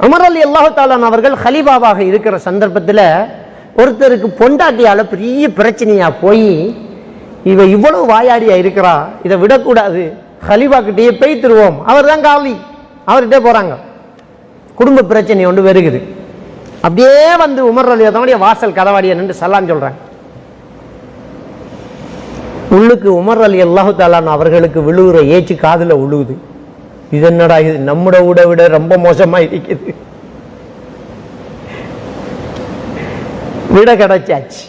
அமர் அலி அல்லாஹாலான் அவர்கள் ஹலீபாவாக இருக்கிற சந்தர்ப்பத்தில் ஒருத்தருக்கு பொண்டாட்டியால் பெரிய பிரச்சனையாக போய் இவ இவ்வளவு வாயாடியாக இருக்கிறா? இதை விடக்கூடாது. ஹலீபா கிட்டேயே பெய்த்துருவோம் அவர் தான் காவலி அவர்கிட்டே போகிறாங்க குடும்ப பிரச்சனை ஒன்று வருகுது. அப்படியே வந்து உமர் அலி அதனுடைய வாசல் கதவாடிய நின்று சலான் சொல்கிறாங்க உள்ளுக்கு உமர் அலி அல்லாஹு தாலான் அவர்களுக்கு விழுகிற ஏச்சு காதில் விழுகுது இது என்னடா இது? நம்மட விட விட ரொம்ப மோசமா இருக்குது விட கிடைச்சாச்சு.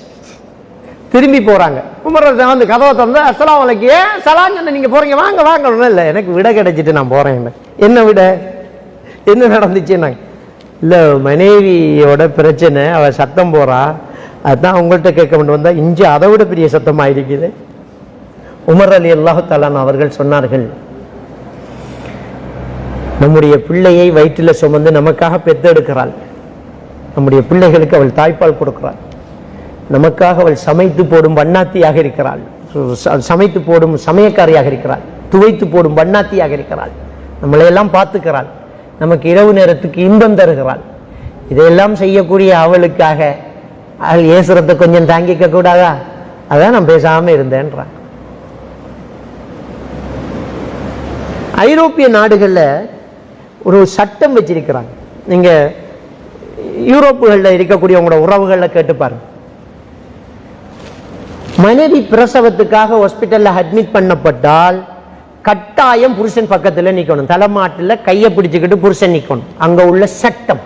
திரும்பி போறாங்க. உமர் வந்து கதவை திறந்து அஸ்லாம் வலைக்கு ஏன் சொன்ன? நீங்க போறீங்க. வாங்க வாங்க. ஒன்றும் இல்லை. எனக்கு விட கிடைச்சிட்டு நான் போறேன். என்ன? விட? என்ன நடந்துச்சுன்னாங்க இல்லை மனைவியோட பிரச்சனை. அவ சத்தம் போறா. அதான் உங்கள்கிட்ட கேட்க வேண்டும் வந்தா இஞ்சி அதை விட பெரிய சத்தமாக இருக்குது. உமர் அலி அல்லாஹு தாலான் அவர்கள் சொன்னார்கள் நம்முடைய பிள்ளையை வயிற்றில் சுமந்து நமக்காக பெத்தெடுக்கிறாள். நம்முடைய பிள்ளைகளுக்கு அவள் தாய்ப்பால் கொடுக்கிறாள். நமக்காக அவள் சமைத்து போடும் வண்ணாத்தியாக இருக்கிறாள். சமைத்து போடும் சமயக்காரியாக இருக்கிறாள். துவைத்து போடும் வண்ணாத்தியாக இருக்கிறாள். நம்மளையெல்லாம் பார்த்துக்கிறாள். நமக்கு இரவு நேரத்துக்கு இன்பம் தருகிறாள். இதையெல்லாம் செய்யக்கூடிய அவளுக்காக அவள் ஏசுறதை கொஞ்சம் தாங்கிக்க கூடாதா? அதான் நான் பேசாம இருந்தேன்றான். ஐரோப்பிய நாடுகளில் ஒரு சட்டம் வச்சிருக்கிறாங்க. நீங்க யூரோப்புகளில் இருக்கக்கூடிய உங்களோட உறவுகளில் கேட்டு பாருங்க. மனைவி பிரசவத்துக்காக ஹாஸ்பிட்டல்ல அட்மிட் பண்ணப்பட்டால் கட்டாயம் புருஷன் பக்கத்துல நிற்கணும் தலைமாட்டில் கையை பிடிச்சிக்கிட்டு புருஷன் நிற்கணும் அங்க உள்ள சட்டம்.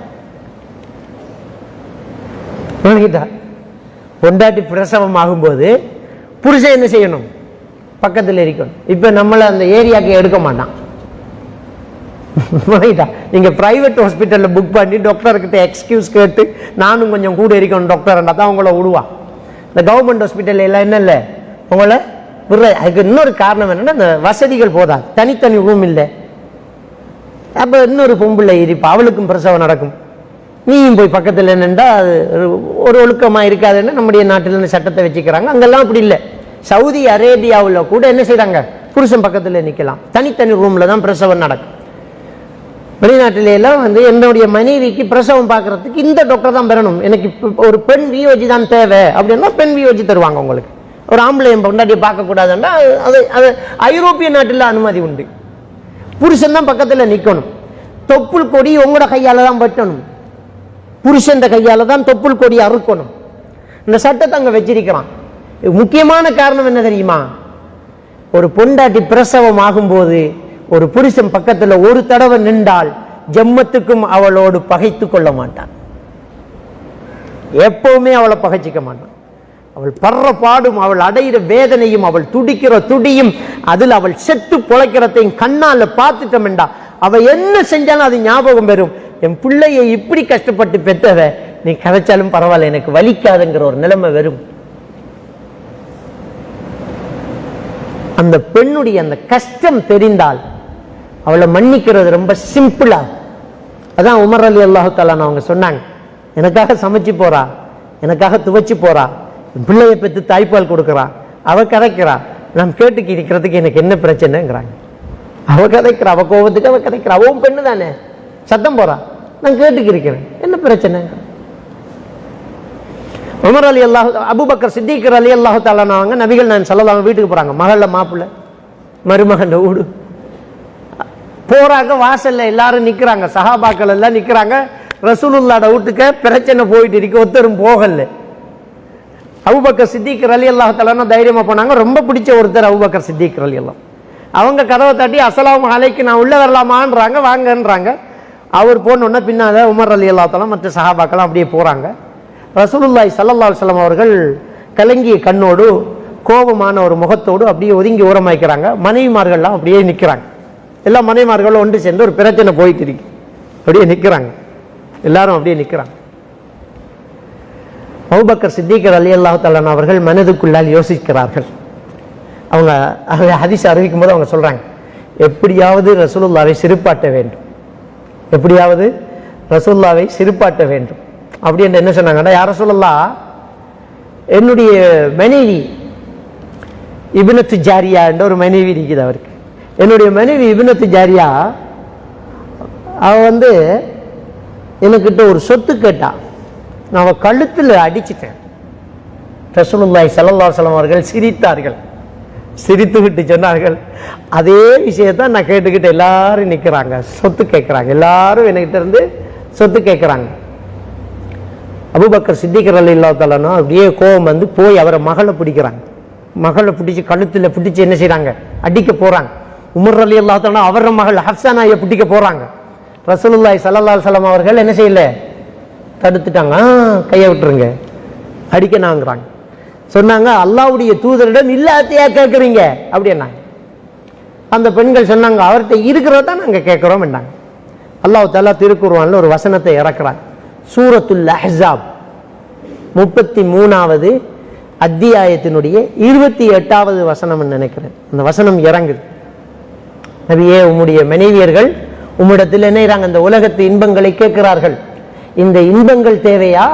பொண்டாட்டி பிரசவம் ஆகும்போது புருஷன் என்ன செய்யணும்? பக்கத்துல இருக்கணும். இப்போ நம்மளை அந்த ஏரியாக்கு எடுக்க மாட்டான். ரைட்டா நீங்கள் ப்ரைவேட் ஹாஸ்பிட்டலில் புக் பண்ணி டாக்டர்கிட்ட எக்ஸ்கியூஸ் கேட்டு நானும் கொஞ்சம் கூட இருக்கணும் டாக்டர் தான் உங்களை விடுவான் இந்த கவர்மெண்ட் ஹாஸ்பிட்டல் எல்லாம் என்ன இல்லை உங்களை விடுற அதுக்கு இன்னொரு காரணம் என்னென்னா இந்த வசதிகள் போதா தனித்தனி ரூம் இல்லை. அப்போ இன்னொரு பொம்பிள்ளை இருப்பா அவளுக்கும் பிரசவம் நடக்கும். நீயும் போய் பக்கத்தில் நின்றா அது ஒரு ஒழுக்கமாக இருக்காதுன்னு நம்முடைய நாட்டில் இந்த சட்டத்தை வச்சுக்கிறாங்க. அங்கெல்லாம் அப்படி இல்லை. சவுதி அரேபியாவில் கூட என்ன செய்கிறாங்க புருஷன் பக்கத்தில் நிற்கலாம் தனித்தனி ரூமில் தான் பிரசவம் நடக்கும். வெளிநாட்டில எல்லாம் வந்து என்னுடைய மனைவிக்கு பிரசவம் பார்க்கறதுக்கு இந்த டாக்டர் தான் பெறணும். எனக்கு ஒரு பெண் வியோஜி தான் தேவை அப்படின்னா பெண் வியோஜி தருவாங்க உங்களுக்கு. ஒரு ஆம்பளை பொண்டாட்டியை பார்க்கக்கூடாதுன்னா அது அது ஐரோப்பிய நாட்டில் அனுமதி உண்டு. புருஷன் தான் பக்கத்தில் நிற்கணும் தொப்புள் கொடி உங்களோட கையால் தான் வெட்டணும். புருஷன் கையால் தான் தொப்புள் கொடி அறுக்கணும். இந்த சட்டத்தை அங்கே வச்சிருக்கிறான். முக்கியமான காரணம் என்ன தெரியுமா? ஒரு பொண்டாட்டி பிரசவம் ஆகும்போது ஒரு புருஷன் பக்கத்துல ஒரு தடவை நின்றால் ஜெம்மத்துக்கும் அவளோடு பகைத்து கொள்ள மாட்டான். எப்பவுமே அவளை பகைச்சிக்க மாட்டான். அவள் படுற பாடும் அவள் அடையிற வேதனையும் அவள் துடிக்கிற துடியும் அதில் அவள் செத்து பொழைக்கிறதையும் கண்ணால பார்த்துட்டோம்டா அவள் என்ன செஞ்சாலும் அது ஞாபகம் வரும் என் பிள்ளையை இப்படி கஷ்டப்பட்டு பெத்தவ நீ கதைச்சாலும் பரவாயில்ல எனக்கு வலிக்காதுங்கிற ஒரு நிலைமை வரும். அந்த பெண்ணுடைய அந்த கஷ்டம் தெரிந்தால் அவளை மன்னிக்கிறது ரொம்ப சிம்பிளா அதான் உமர் அலி அல்லாஹு தாலான் அவங்க சொன்னாங்க. எனக்காக சமைச்சு போறா எனக்காக துவைச்சு போறா பிள்ளையை பெற்று தாய்ப்பால் கொடுக்குறா அவ கதைக்கிறா. நான் கேட்டு கிடைக்கிறதுக்கு எனக்கு என்ன பிரச்சனைங்கிறாங்க. அவ கதைக்கிறா அவ கோபத்துக்கு அவ கதைக்கிறா. அவன் பெண்ணு தானே. சத்தம் போறா. நான் கேட்டுக்கு இருக்கிறேன். என்ன பிரச்சனை? உமர் அலி அல்லாஹு அபுபக்கர் சித்திகர் அலி அல்லாஹு தாலானவங்க நபிகள் நான் சொல்லலாம் வீட்டுக்கு போகிறாங்க மகளில் மாப்பிள்ளை மருமகன் ஊடு. போறாங்க வாசல்ல எல்லாரும் நிக்கிறாங்க. சஹாபாக்கள் எல்லாம் நிக்கிறாங்க. ரசூலுல்லாட வீட்டுக்கு பிரச்சனை போயிட்டு இருக்கு ஒருத்தரும் போகல. அவுபக்கர் சித்திகர் அலி அல்லாஹு தைரியமாக தைரியமா போனாங்க. ரொம்ப பிடிச்ச ஒருத்தர் அவுபக்கர் சித்திக் ரலி எல்லாம் அவங்க கதவை தட்டி அசலாம் அலைக்கு நான் உள்ள வரலாமான்றாங்க வாங்கன்றாங்க. அவர் போனோடனே பின்னால் உமர் அலி அல்லாத்தாலும் மற்ற சஹாபாக்கெல்லாம் அப்படியே போகிறாங்க ரசூலுல்லாய் சல்லல்லா அலைஹி அவர்கள் கலங்கிய கண்ணோடு கோபமான ஒரு முகத்தோடு அப்படியே ஒதுங்கி ஓரமாய்க்கிறாங்க மனைவிமார்கள்லாம் அப்படியே நிற்கிறாங்க எல்லா மனைமார்களும் ஒன்று சேர்ந்து ஒரு பிரச்சனை போயிட்டு இருக்கு. அப்படியே நிற்கிறாங்க எல்லாரும் அப்படியே நிற்கிறாங்க அவுபக்கர் சித்திகர் அலி அல்லாஹாலன் அவர்கள் மனதுக்குள்ளால் யோசிக்கிறார்கள். அவங்க அவங்க ஹதீஸ் அறிவிக்கும் போது அவங்க சொல்றாங்க எப்படியாவது ரசூலுல்லாவை சிறுப்பாட்ட வேண்டும். எப்படியாவது ரசூல்லாவை சிறுப்பாட்ட வேண்டும். அப்படின்னு என்ன சொன்னாங்கன்னா யார சொல்லலாம் என்னுடைய மனைவி இபினத்து ஜாரியா என்ற ஒரு மனைவி இருக்குது அவருக்கு. என்னுடைய மனைவி இபினத்து ஜாரியா அவள் வந்து எனக்கிட்ட ஒரு சொத்து கேட்டாள் நான் அவ கழுத்தில் அடிச்சிட்டேன். ரசூலுல்லாய் சல்லல்லா சலம் அவர்கள் சிரித்தார்கள். சிரித்துக்கிட்டு சொன்னார்கள். அதே விஷயத்தான் நான் கேட்டுக்கிட்டு எல்லாரும் நிற்கிறாங்க சொத்து கேட்குறாங்க. எல்லாரும் என்கிட்ட இருந்து சொத்து கேட்குறாங்க. அபூபக்கர் சித்திகர் அலி இல்லாத்தாலும் அப்படியே கோபம் வந்து போய் அவரை மகளை பிடிக்கிறாங்க. மகளை பிடிச்சி கழுத்தில் பிடிச்சி என்ன செய்கிறாங்க அடிக்க போகிறாங்க உமர் அலி அல்லாத்தாலும் அவர மகள் ஹப்சானாயை பிடிக்க போகிறாங்க ரசூலுல்லாய் சல்லா சலம் அவர்கள் என்ன செய்யல? தடுத்துட்டாங்க. ஆ கையை விட்டுருங்க. அடிக்கணாங்கிறாங்க. சொன்னாங்க அல்லாவுடைய தூதரிடம் இல்லாத்தையா கேட்குறீங்க? அப்படின்னாங்க அந்த பெண்கள் சொன்னாங்க அவர்கிட்ட இருக்கிறத நாங்கள் கேட்குறோம் என்றாங்க அல்லாஹ் தாலா திருக்குர்ஆன்ல ஒரு வசனத்தை இறக்குறாங்க சூரத்துல் அஹாப் முப்பத்தி மூணாவது அத்தியாயத்தினுடைய இருபத்தி எட்டாவது வசனம்னு நினைக்கிறேன். அந்த வசனம் இறங்குது. நபியே உம்முடைய மனைவியர்கள் உம்மிடத்தில் என்ன இந்த உலகத்து இன்பங்களை கேட்கிறார்கள். இந்த இன்பங்கள் தேவையா?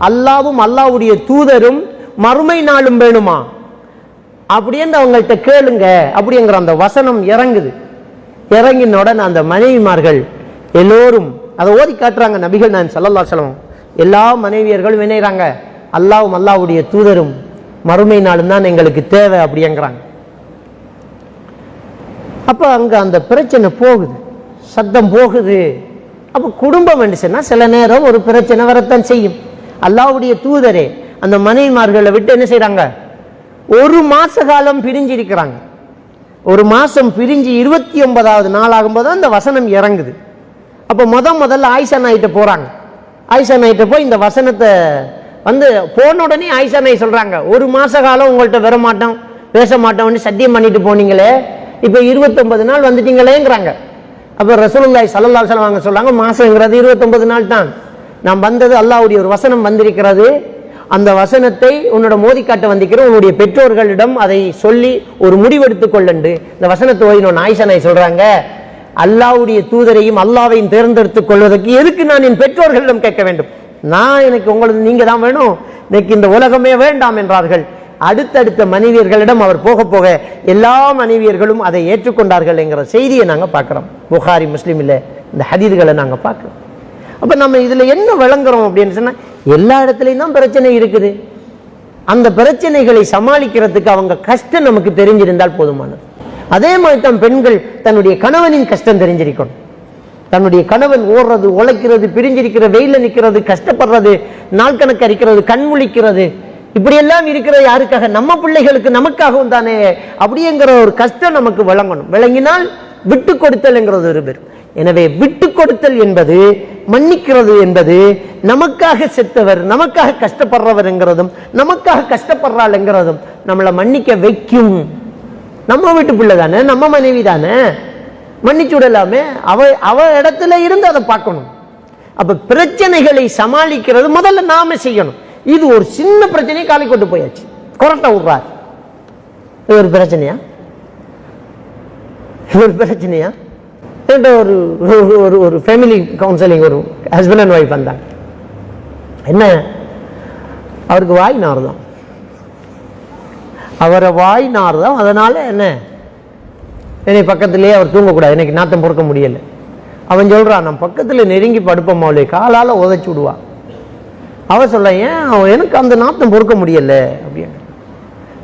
அல்லாவும் அல்லாவுடைய தூதரும் மறுமை நாளும் வேணுமா? அப்படின்னு அவங்கள்ட்ட கேளுங்க. அப்படிங்கிற அந்த வசனம் இறங்குது. இறங்கினுடன் அந்த மனைவிமார்கள் எல்லோரும் அதை ஓதி காட்டுறாங்க நபிகள் நான் சல்லல்லா செலவம் எல்லா மனைவியர்களும் இணைகிறாங்க. அல்லாவும் அல்லாவுடைய தூதரும் மறுமை நாளும் தான் எங்களுக்கு தேவை அப்படிங்கிறாங்க அப்போ அங்கே அந்த பிரச்சனை போகுது. சத்தம் போகுது. அப்போ குடும்பம் என்று சில நேரம் ஒரு பிரச்சனை வரத்தான் செய்யும். அல்லாவுடைய தூதரே அந்த மனைவிமார்களை விட்டு என்ன செய்கிறாங்க ஒரு மாத காலம் பிரிஞ்சிருக்கிறாங்க. ஒரு மாதம் பிரிஞ்சு இருபத்தி ஒன்பதாவது நாள் ஆகும்போது அந்த வசனம் இறங்குது. அப்போ முத முதல்ல ஆயிஷா நாயிட்ட போகிறாங்க ஆயிஷா நாயிட்ட போய் இந்த வசனத்தை வந்து போன உடனே ஆயிஷா நாய் சொல்கிறாங்க ஒரு மாத காலம் உங்கள்கிட்ட வர மாட்டோம் பேச மாட்டோம்னு சத்தியம் பண்ணிட்டு போனீங்களே இப்போ இருபத்தொன்பது நாள் வந்துட்டீங்களேங்கிறாங்க. அப்போ ரசூலுல்லாஹி சல்லல்லா அலைஹி வாங்க அவங்க மாதங்கிறது மாசங்கிறது இருபத்தொன்பது நாள் தான். நான் வந்தது அல்லாவுடைய ஒரு வசனம் வந்திருக்கிறது. அந்த வசனத்தை உன்னோட மோதி காட்ட வந்திருக்கிற உன்னுடைய பெற்றோர்களிடம் அதை சொல்லி ஒரு முடிவெடுத்துக் கொள்ளண்டு. இந்த வசனத்தை ஓதினோம் ஆயிஷா சொல்கிறாங்க அல்லாவுடைய அல்லாஹ்வுடைய தூதரையும் அல்லாவையும் தேர்ந்தெடுத்துக் கொள்வதற்கு எதுக்கு நான் என் பெற்றோர்களிடம் கேட்க வேண்டும்? நான் எனக்கு உங்களது நீங்க தான் வேணும். இன்னைக்கு இந்த உலகமே வேண்டாம் என்றார்கள். அடுத்தடுத்த மனைவியர்களிடம் அவர் போக போக எல்லா மனைவியர்களும் அதை ஏற்றுக்கொண்டார்கள் என்கிற செய்தியை நாங்கள் பார்க்குறோம். புகாரி முஸ்லீமில் இந்த ஹதீதுகளை நாங்கள் பார்க்குறோம். அப்போ நம்ம இதில் என்ன விளங்குறோம் அப்படின்னு சொன்னால் எல்லா இடத்துலையும் தான் பிரச்சனை இருக்குது. அந்த பிரச்சனைகளை சமாளிக்கிறதுக்கு அவங்க கஷ்டம் நமக்கு தெரிஞ்சிருந்தால் போதுமானது. அதே மாதிரி தான் பெண்கள் தன்னுடைய கணவனின் கஷ்டம் தெரிஞ்சிருக்கணும். தன்னுடைய கணவன் ஓடுறது உழைக்கிறது பிரிஞ்சிருக்கிற வெயில நிற்கிறது கஷ்டப்படுறது நாள் கணக்கு அரிக்கிறது கண் முழிக்கிறது இப்படியெல்லாம் இருக்கிறது யாருக்காக? நம்ம பிள்ளைகளுக்கு நமக்காகவும் தானே. அப்படிங்கிற ஒரு கஷ்டம் நமக்கு விளங்கணும். விளங்கினால் விட்டு கொடுத்தல்ங்கிறது ஒரு பேர் எனவே விட்டு கொடுத்தல் என்பது மன்னிக்கிறது என்பது நமக்காக செத்தவர் நமக்காக கஷ்டப்படுறவர் என்கிறதும் நமக்காக கஷ்டப்படுறாள் என்கிறதும் நம்மளை மன்னிக்க வைக்கும். நம்ம வீட்டு பிள்ளை தானே நம்ம மனைவி தானே. மன்னிச்சு விடலாமே. அவ அவ இடத்துல இருந்து அதை பார்க்கணும். அப்ப பிரச்சனைகளை சமாளிக்கிறது முதல்ல நாம செய்யணும். இது ஒரு சின்ன பிரச்சனையை காலை கொண்டு போயாச்சு. கொரட்டை விடுறார். இது ஒரு பிரச்சனையா? இது ஒரு பிரச்சனையா? என்கிட்ட ஒரு ஒரு- ஒரு ஃபேமிலி கவுன்சிலிங் ஒரு ஹஸ்பண்ட் அண்ட் ஒய்ஃப் வந்தாங்க. என்ன? அவருக்கு வாய் நார்தான் அவரை வாய் நார்தான் அதனால் என்ன? என்னை பக்கத்திலேயே அவர் தூங்கக்கூடாது. எனக்கு நாத்தம் பொறுக்க முடியலை. அவன் சொல்கிறான் நான் பக்கத்தில் நெருங்கி படுப்போம் அவளை காலால் உதச்சி விடுவா. அவன் சொல்ல ஏன் அவன் எனக்கு அந்த நாத்தம் பொறுக்க முடியல? அப்படின்னு.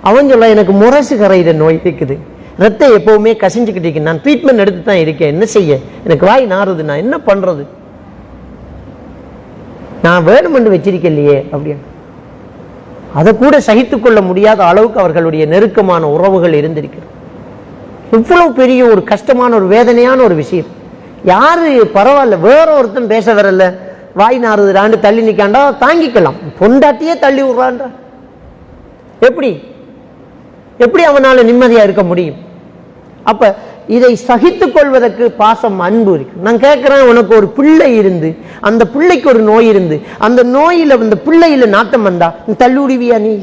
அவன் சொல்ல எனக்கு முரசு கரையிற நோய் இருக்குது. ரத்தம் எப்போவுமே கசிஞ்சுக்கிட்டு இருக்கு. நான் ட்ரீட்மெண்ட் எடுத்து தான் இருக்கேன். என்ன செய்ய? எனக்கு வாய் நாறுது. நான் என்ன பண்றது? நான் வேணுமென்று வச்சிருக்கலையே அப்படின்னு. அதை கூட சகித்து கொள்ள முடியாத அளவுக்கு அவர்களுடைய நெருக்கமான உறவுகள் இருந்திருக்கிறது. இவ்வளவு பெரிய ஒரு கஷ்டமான ஒரு வேதனையான ஒரு விஷயம். யாரு பரவாயில்ல வேற ஒருத்தன் பேச வரல. வாய் நாறுதுடாண்டு தள்ளி நிக்காண்டா தாங்கிக்கலாம். பொண்டாட்டியே தள்ளி விடுறான்றா. எப்படி? எப்படி அவனால நிம்மதியா இருக்க முடியும்? அப்ப இதை சகித்து கொள்வதற்கு பாசம் அன்பு இருக்கு. நான் கேட்கிறேன் உனக்கு ஒரு பிள்ளை இருந்து அந்த பிள்ளைக்கு ஒரு நோய் இருந்து அந்த நோயில அந்த பிள்ளையில நாட்டம் வந்தா நீ தள்ளி விடுவியா நீ?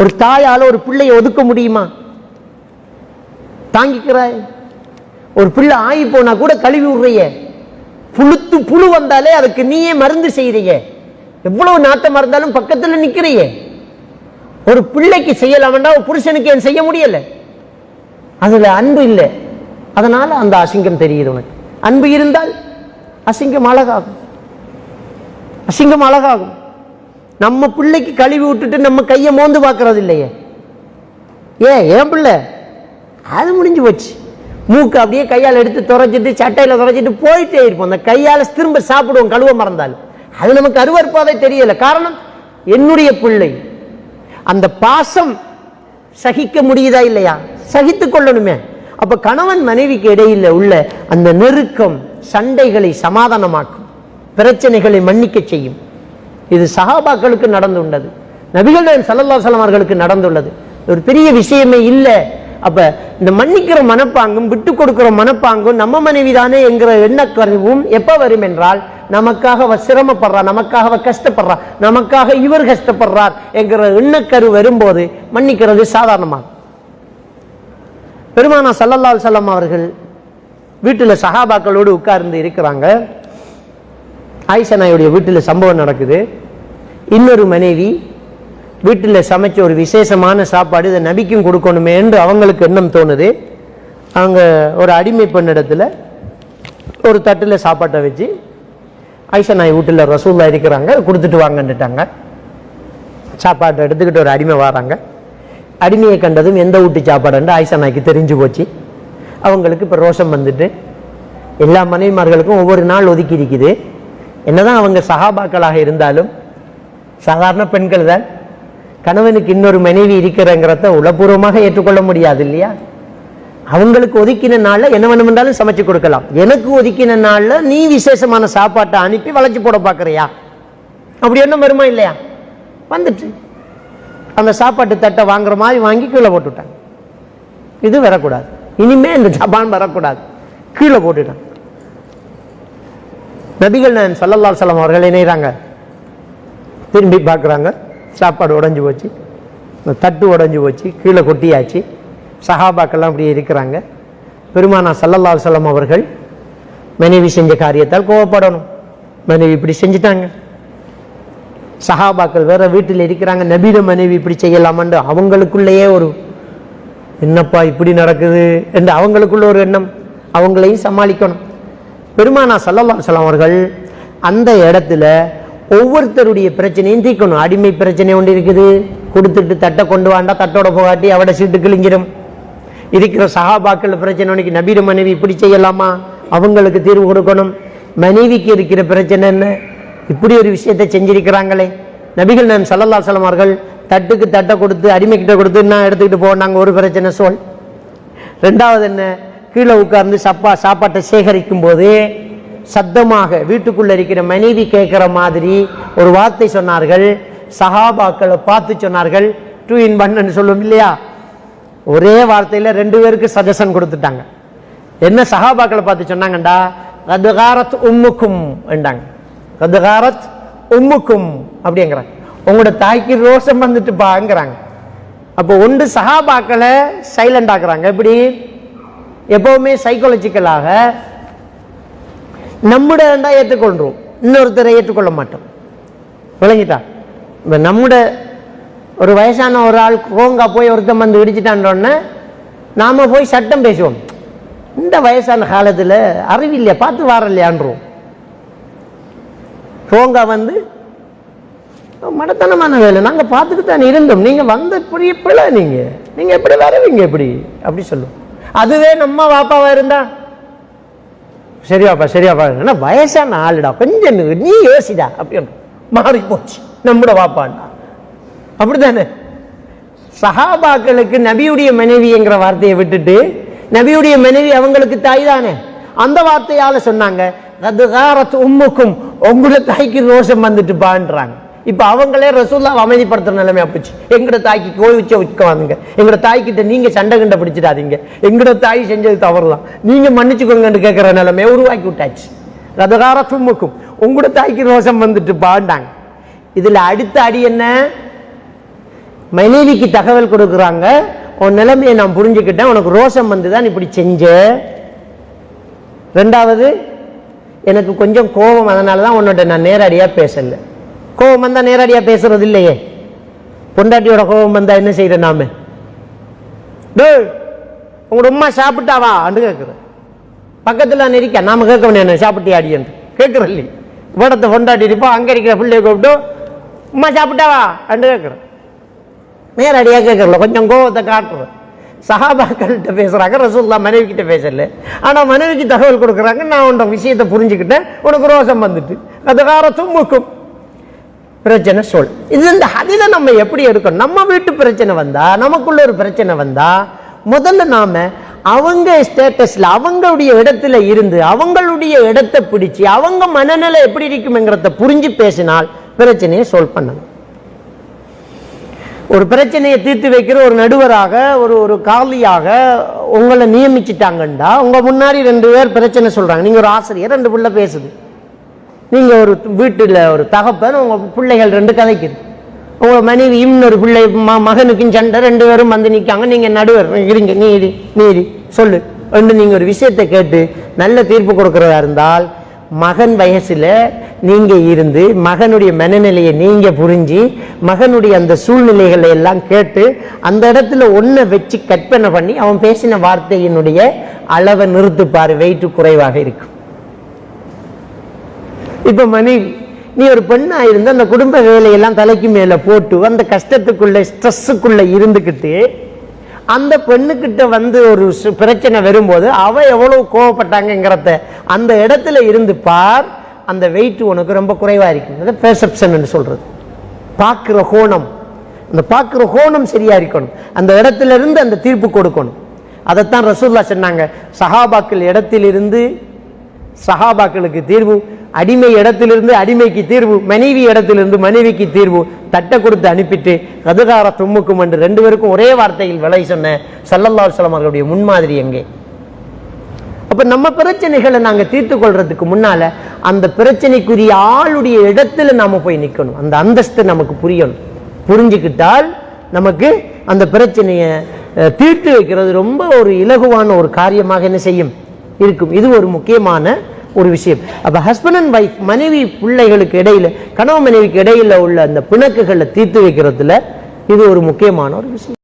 ஒரு தாயால ஒரு பிள்ளையை ஒதுக்க முடியுமா? தாங்கிக்கிறாய். ஒரு பிள்ளை ஆகி போனா கூட கழுவி விடுறையே. புழுத்து புழு வந்தாலே அதுக்கு நீயே மருந்து செய்யறிய எவ்வளவு நாட்டம் இருந்தாலும் பக்கத்தில் நிக்கிறியே. ஒரு பிள்ளைக்கு செய்யலாம்டா ஒரு புருஷனுக்கு என் செய்ய முடியல? அதில் அன்பு இல்லை. அதனால் அந்த அசிங்கம் தெரியுது உனக்கு. அன்பு இருந்தால் அசிங்கம் அழகாகும். அசிங்கம் அழகாகும். நம்ம பிள்ளைக்கு கழுவி விட்டுட்டு நம்ம கையை மோந்து பார்க்கறது இல்லையே. ஏன் ஏன் பிள்ளை? அது முடிஞ்சு போச்சு. மூக்கு அப்படியே கையால் எடுத்து துறைச்சிட்டு சட்டையில் துறைச்சிட்டு போயிட்டே இருப்போம். அந்த கையால் திரும்ப சாப்பிடுவோம் கழுவ மறந்தால். அது நமக்கு அருவறுப்பாதே தெரியல. காரணம் என்னுடைய பிள்ளை. அந்த பாசம் சகிக்க முடியுதா இல்லையா? சகித்துக் கொள்ளணுமே. அப்ப கணவன் மனைவிக்கு இடையில உள்ள அந்த நெருக்கம் சண்டைகளை சமாதானமாக்கும். பிரச்சனைகளை மன்னிக்க செய்யும். இது சஹாபாக்களுக்கு நடந்துள்ளது. நபிகள் சல்லல்லா ஸல்லல்லாஹு அவர்களுக்கு நடந்துள்ளது. ஒரு பெரிய விஷயமே இல்லை. அப்ப இந்த மன்னிக்கிற மனப்பாங்கும் விட்டு கொடுக்கிற மனப்பாங்கும் நம்ம மனைவி தானே என்கிற எண்ணக்கருவும் எப்ப வரும் என்றால் நமக்காக அவ சிரமப்படுறா நமக்காக அவ கஷ்டப்படுறா நமக்காக இவர் கஷ்டப்படுறார் என்கிற எண்ணக்கரு வரும்போது மன்னிக்கிறது சாதாரணமாக பெருமானா சல்லல்லால் அலைஹி அவர்கள் வீட்டில் சஹாபாக்களோடு உட்கார்ந்து இருக்கிறாங்க. ஆயிஷா நாயுடைய வீட்டில் சம்பவம் நடக்குது. இன்னொரு மனைவி வீட்டில் சமைச்ச ஒரு விசேஷமான சாப்பாடு இதை நபிக்கும் கொடுக்கணுமே என்று அவங்களுக்கு எண்ணம் தோணுது. அவங்க ஒரு அடிமை பெண்ணிடத்துல ஒரு தட்டில் சாப்பாட்டை வச்சு ஐஷா நாய் வீட்டில் ரசூல்லா இருக்கிறாங்க கொடுத்துட்டு வாங்கன்னுட்டாங்க. சாப்பாட்டை எடுத்துக்கிட்டு ஒரு அடிமை வராங்க. அடிமையை கண்டதும் எந்த வீட்டு சாப்பாடுன்னு ஐஷா நாய்க்கு தெரிஞ்சு போச்சு. அவங்களுக்கு இப்போ ரோஷம் வந்துட்டு எல்லா மனைவிமார்களுக்கும் ஒவ்வொரு நாள் ஒதுக்கி இருக்குது. என்னதான் அவங்க சகாபாக்களாக இருந்தாலும் சாதாரண பெண்கள் தான். கணவனுக்கு இன்னொரு மனைவி இருக்கிறங்கிறத உளப்பூர்வமாக ஏற்றுக்கொள்ள முடியாது இல்லையா? அவங்களுக்கு ஒதுக்கின நாளில் என்ன வேணுமென்றாலும் சமைச்சு கொடுக்கலாம். எனக்கு ஒதுக்கின நாளில் நீ விசேஷமான சாப்பாட்டை அனுப்பி வளைச்சி போட பார்க்குறியா? அப்படி என்ன வருமா இல்லையா? வந்துட்டு அந்த சாப்பாட்டு தட்டை வாங்குற மாதிரி வாங்கி கீழே போட்டுவிட்டாங்க இது வரக்கூடாது. இனிமே இந்த ஜபான் வரக்கூடாது. கீழே போட்டுட்டான். நபிகள் நான் சல்லல்லா சலம் அவர்கள் இணைகிறாங்க. திரும்பி பார்க்குறாங்க. சாப்பாடு உடஞ்சி போச்சு. தட்டு உடைஞ்சு போச்சு கீழே கொட்டியாச்சு. சஹாபாக்கெல்லாம் அப்படியே இருக்கிறாங்க. பெருமானா சல்லல்லா சொல்லம் அவர்கள் மனைவி செஞ்ச காரியத்தால் கோவப்படணும். மனைவி இப்படி செஞ்சிட்டாங்க. சஹாபாக்கள் வேற வீட்டில் இருக்கிறாங்க. நபீன மனைவி இப்படி செய்யலாமான்னு அவங்களுக்குள்ளேயே ஒரு என்னப்பா இப்படி நடக்குது என்று அவங்களுக்குள்ள ஒரு எண்ணம். அவங்களையும் சமாளிக்கணும். பெருமானா சல்லல்லா சொல்லம் அவர்கள் அந்த இடத்துல ஒவ்வொருத்தருடைய பிரச்சனையும் தீர்க்கணும். அடிமை பிரச்சனை ஒன்று இருக்குது. கொடுத்துட்டு தட்டை கொண்டு வாண்டா தட்டோட போகாட்டி அவட சீட்டு கிழிஞ்சிடும் இருக்கிற சகாபாக்கள் பிரச்சனை உனக்கு நபீர மனைவி இப்படி செய்யலாமா? அவங்களுக்கு தீர்வு கொடுக்கணும். மனைவிக்கு இருக்கிற பிரச்சனை என்ன? இப்படி ஒரு விஷயத்தை செஞ்சிருக்கிறாங்களே. நபிகள் நான் சல்லல்லா சலம் அவர்கள் தட்டுக்கு தட்டை கொடுத்து அடிமைக்கிட்ட கொடுத்து நான் எடுத்துக்கிட்டு போனாங்க ஒரு பிரச்சனை சொல். ரெண்டாவது என்ன? கீழே உட்கார்ந்து சப்பா சாப்பாட்டை சேகரிக்கும் போது சத்தமாக வீட்டுக்குள்ள இருக்கிற மனைவி கேட்கிற மாதிரி ஒரு வார்த்தை சொன்னார்கள். சஹாபாக்களை பார்த்து சொன்னார்கள். டூ இன் ஒன்னு சொல்லுவோம் இல்லையா? ஒரே வார்த்தையில ரெண்டு பேருக்கு சஜஷன் கொடுத்துட்டாங்க. என்ன சஹாபாக்களை பார்த்து சொன்னாங்கண்டா? கதுகாரத் உம்முக்கும் என்றாங்க. கதுகாரத் உம்முக்கும் அப்படிங்கிறாங்க. உங்களோட தாய்க்கு ரோஷம் வந்துட்டுப்பாங்கிறாங்க. அப்போ ஒன்று சஹாபாக்களை சைலண்ட் ஆக்குறாங்க. எப்படி? எப்பவுமே சைக்காலஜிக்கலாக நம்முடைய ரெண்டா ஏற்றுக்கொள்கிறோம் இன்னொருத்தரை ஏற்றுக்கொள்ள மாட்டோம். விளங்கிட்டா? இப்போ நம்முட ஒரு வயசான ஒரு ஆள் கோங்கா போய் ஒருத்தன் வந்து இடிச்சிட்டான்றோடனே நாம போய் சட்டம் பேசுவோம். இந்த வயசான காலத்தில் அறிவில்லையா? பார்த்து வாரலையான்றோம் கோங்கா வந்து மடத்தனமான வேலை. நாங்கள் பார்த்துட்டு தான் இருந்தோம். நீங்கள் வந்த பெரிய பிள்ளை நீங்கள் நீங்கள் எப்படி வரவீங்க எப்படி அப்படி சொல்லுவோம் அதுவே நம்ம வாப்பாவா இருந்தா? சரியாப்பா சரியாப்பா. என்ன வயசான ஆளுடா. கொஞ்சம் நீ யோசிடா. அப்படின்னு மாறி போச்சு நம்மட வாப்பாண்டா. அப்படித்தானே? சஹாபாக்களுக்கு நபியுடைய மனைவிங்கிற வார்த்தையை விட்டுட்டு நபியுடைய மனைவி அவங்களுக்கு தாய் தானே அந்த வார்த்தையால சொன்னாங்க உம்முக்கும் உங்களோட தாய்க்கு ரோஷம் வந்துட்டு பான்றாங்க இப்போ அவங்களே ரசூல்லாவை அமைதிப்படுத்துற நிலைமையா போச்சு. எங்கட தாய்க்கு கோய் வச்சு உட்காந்துங்க எங்கட தாய்கிட்ட நீங்க சண்டை கண்டை பிடிச்சிடாதீங்க. எங்கட தாய் செஞ்சது தவறு தான் நீங்க மன்னிச்சுக்கோங்கன்னு கேட்கிற நிலைமையை உருவாக்கி விட்டாச்சு. ரதகார தும்முக்கும் உங்களோட தாய்க்கு ரோஷம் வந்துட்டு பாண்டாங்க. இதுல அடுத்த அடி என்ன? மனைவிக்கு தகவல் கொடுக்குறாங்க. உன் நிலைமையை நான் புரிஞ்சுக்கிட்டேன். உனக்கு ரோஷம் வந்து தான் இப்படி செஞ்ச. ரெண்டாவது எனக்கு கொஞ்சம் கோபம். அதனால தான் உன்னோட நான் நேரடியாக பேசல. கோபம் வந்தால் நேரடியாக பேசுறது இல்லையே பொண்டாட்டியோட கோபம் வந்தால் என்ன செய்யற நாம? டேய் உங்களோட உமா சாப்பிட்டாவா? அண்டு கேட்குறேன் பக்கத்தில் நெரிக்க நாம கேட்க வேண்டிய சாப்பிட்டியா அடியன்று கேட்குறல்ல இவடத்தை கொண்டாடி இருப்போம் அங்கே இருக்கிற பிள்ளைய கூப்பிட்டு உமா சாப்பிட்டாவா? அண்டு கேட்குறேன் நேரடியாக கேட்கறல கொஞ்சம் கோபத்தை காட்டுறேன் சஹாபாக்கள்கிட்ட பேசுகிறாங்க ரசூல்லா மனைவிக்கிட்ட பேசல. ஆனால் மனைவிக்கு தகவல் கொடுக்குறாங்க. நான் உன்னோட விஷயத்தை புரிஞ்சுக்கிட்டேன். உனக்கு ரோசம் வந்துட்டு. அதுகார தும்முக்கும் பிரச்சனை சொல். இது இந்த அதில் நம்ம எப்படி எடுக்கணும்? நம்ம வீட்டு பிரச்சனை வந்தால் நமக்குள்ள ஒரு பிரச்சனை வந்தால் முதல்ல நாம் அவங்க ஸ்டேட்டஸில் அவங்களுடைய இடத்துல இருந்து அவங்களுடைய இடத்தை பிடிச்சி அவங்க மனநிலை எப்படி இருக்குங்கிறத புரிஞ்சு பேசினால் பிரச்சனையை சால்வ் பண்ணணும். ஒரு பிரச்சனையை தீர்த்து வைக்கிற ஒரு நடுவராக ஒரு ஒரு காலியாக உங்களை நியமிச்சிட்டாங்கண்டா உங்கள் முன்னாடி ரெண்டு பேர் பிரச்சனை சொல்கிறாங்க நீங்கள் ஒரு ஆசிரியர் ரெண்டு பிள்ளை பேசுது. நீங்கள் ஒரு வீட்டில் ஒரு தகப்பன் உங்கள் பிள்ளைகள் ரெண்டு கதைக்குது. உங்கள் மனைவி இன்னொரு பிள்ளை ம- மகனுக்கும் சண்டை ரெண்டு பேரும் வந்து நிற்காங்க நீங்கள் நடுவர் இருங்க நீடி நீரி சொல்லு. ரெண்டு நீங்கள் ஒரு விஷயத்தை கேட்டு நல்ல தீர்ப்பு கொடுக்குறதா இருந்தால் மகன் வயசில் நீங்கள் இருந்து மகனுடைய மனநிலையை நீங்கள் புரிஞ்சு மகனுடைய அந்த சூழ்நிலைகளை எல்லாம் கேட்டு அந்த இடத்துல ஒன்றை வச்சு கற்பனை பண்ணி அவன் பேசின வார்த்தையினுடைய அளவை நிறுத்துப்பார். வெயிட்டு குறைவாக இருக்கும். இப்போ மணி நீ ஒரு பெண்ணாக இருந்து அந்த குடும்ப வேலையெல்லாம் தலைக்கு மேலே போட்டு அந்த கஷ்டத்துக்குள்ளே ஸ்ட்ரெஸ்ஸுக்குள்ளே இருந்துக்கிட்டு அந்த பெண்ணுக்கிட்ட வந்து ஒரு பிரச்சனை வரும்போது அவ எவ்வளோ கோவப்பட்டாங்கங்கிறத அந்த இடத்துல இருந்து பார் அந்த வெயிட் உனக்கு ரொம்ப குறைவாக இருக்கும். அதை பெர்செப்ஷன் சொல்கிறது பார்க்குற கோணம். அந்த பார்க்குற கோணம் சரியாக இருக்கணும். அந்த இடத்துல இருந்து அந்த தீர்ப்பு கொடுக்கணும். அதைத்தான் ரசூல்லா சொன்னாங்க. சஹாபாக்கள் இடத்திலிருந்து சஹாபாக்களுக்கு தீர்வு அடிமை இடத்திலிருந்து அடிமைக்கு தீர்வு மனைவி இடத்திலிருந்து மனைவிக்கு தீர்வு தட்டை கொடுத்து அனுப்பிட்டு கதுகார தும்முக்கும் என்று ரெண்டு பேருக்கும் ஒரே வார்த்தையில் விலை சொன்ன சல்லல்லா சலம் அவர்களுடைய முன்மாதிரி எங்கே? அப்ப நம்ம பிரச்சனைகளை நாங்க தீர்த்து கொள்றதுக்கு முன்னால அந்த பிரச்சனைக்குரிய ஆளுடைய இடத்துல நாம போய் நிக்கணும். அந்த அந்தஸ்து நமக்கு புரியணும். புரிஞ்சுக்கிட்டால் நமக்கு அந்த பிரச்சனையை தீர்த்து வைக்கிறது ரொம்ப ஒரு இலகுவான ஒரு காரியமாக என்ன செய்யும்? இருக்கும். இது ஒரு முக்கியமான ஒரு விஷயம். அப்போ ஹஸ்பண்ட் அண்ட் ஒய்ஃப் மனைவி பிள்ளைகளுக்கு இடையில கணவன் மனைவிக்கு இடையில உள்ள அந்த பிணக்குகளை தீர்த்து வைக்கிறதுல இது ஒரு முக்கியமான ஒரு விஷயம்.